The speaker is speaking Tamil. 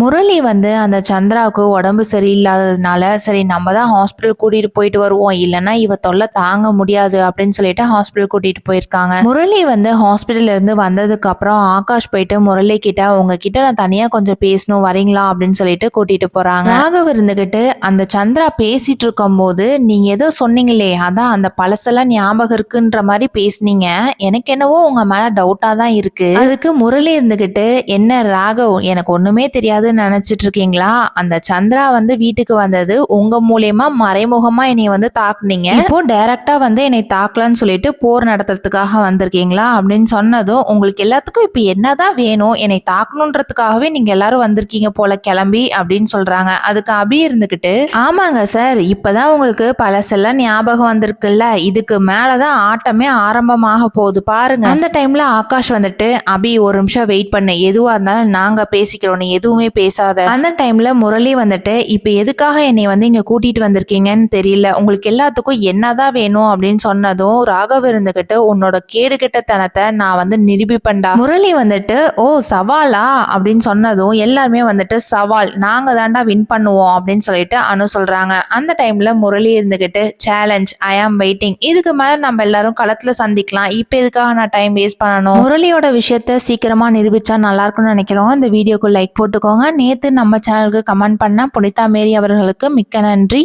முரளி வந்து அந்த சந்திராவுக்கு உடம்பு சரியில்லாததுனால சரி நம்ம தான் ஹாஸ்பிட்டல் கூட்டிட்டு போயிட்டு வருவோம். இல்லைன்னா இவ தொல்லை தாங்க முடியாது அப்படின்னு சொல்லிட்டு ஹாஸ்பிட்டல் கூட்டிட்டு போயிருக்காங்க. முரளி வந்து ஹாஸ்பிட்டல் இருந்து வந்ததுக்கு அப்புறம் ஆகாஷ் போயிட்டு முரளி கிட்ட உங்ககிட்ட நான் தனியா கொஞ்சம் பேசணும் வரீங்களா? அப்படின்னு சொல்லிட்டு கூட்டிட்டு போறாங்க. ராகவ் இருந்துகிட்டு அந்த சந்திரா பேசிட்டு இருக்கும்போது நீங்க ஏதோ சொன்னீங்களே அதான் அந்த பழசெல்லாம் ஞாபகம் இருக்குன்ற மாதிரி பேசுனீங்க. எனக்கு என்னவோ உங்க மேல டவுட்டா தான் இருக்கு. அதுக்கு முரளி இருந்துகிட்டு என்ன ராகவ் எனக்கு ஒண்ணுமே தெரியாதுன்னு நினைச்சிட்டு இருக்கீங்களா அந்த சந்திரா வந்து வீட்டுக்கு வந்தது உங்க மூலியமா மறைமுகமா என்னை வந்து தாக்குனீங்க. இப்போ டைரக்டா வந்து என்னை தாக்கலன்னு சொல்லிட்டு போர் நடத்துறதுக்காக வந்திருக்கீங்களா? அப்படின்னு சொன்னதும் உங்களுக்கு எல்லாத்துக்கும் இப்ப என்னதான் வேணும்? என்னை தாக்கணுன்றதுக்காகவே நீங்க எல்லாரும் வந்திருக்கீங்க போல கிளம்பி அப்படின்னு சொல்றாங்க. அதுக்கு அபி இருந்துகிட்டு ஆமாங்க சார். இப்பதான் உங்களுக்கு பழசெல்லாம் ஞாபகம் வந்திருக்குல்ல? இதுக்கு மேலதான் ஆட்டமே ஆரம்பமாக போகுது பாருங்க. அந்த டைம்ல ஆகாஷ் வந்துட்டு அபி ஒரு நிமிஷம் வெயிட் பண்ணு. எதுவா இருந்தாலும் நாங்க பேசிக்கிறோம். நீ எதுவுமே பேசாத. அந்த டைம்ல முரளி வந்துட்டு இப்ப எதுக்காக என்னை வந்து இங்க கூட்டிட்டு வந்திருக்கீங்கன்னு தெரியல. உங்களுக்கு எல்லாத்துக்கும் என்னதான் வேணும்? அப்படின்னு சொன்னதும் ராகவ் இருந்துகிட்டு உன்னோட கேடுகெட்டத்தனத்தை நான் வந்து நிரூபிப்பேன்டா. முரளி வந்துட்டு ஓ சவாலா? அப்படின்னு சொன்னதும் எல்லாருமே வந்துட்டு சவால். நாங்க தாண்டா வின் பண்ணுவோம். அப்படின்னு சொல்லிட்டு அனு சொல்றாங்க. அந்த டைம்ல முரளி இருந்துகிட்டு சேலஞ்ச் ஐ ஆம் வெயிட்டிங் இதுக்கு மேல நம்ம எல்லாரும் களத்துல சந்திக்கலாம். இப்ப எதுக்காக நான் டைம் வேஸ்ட் பண்ணணும்? முரளியோட விஷயத்த சீக்கிரமா நிரூபிச்சா நல்லா இருக்கும்னு நினைக்கிறோம். இந்த வீடியோக்கு லைக் போட்டுக்கோங்க. நேத்து நம்ம சேனலுக்கு கமெண்ட் பண்ண புனிதா மேரி அவர்களுக்கு மிக்க நன்றி.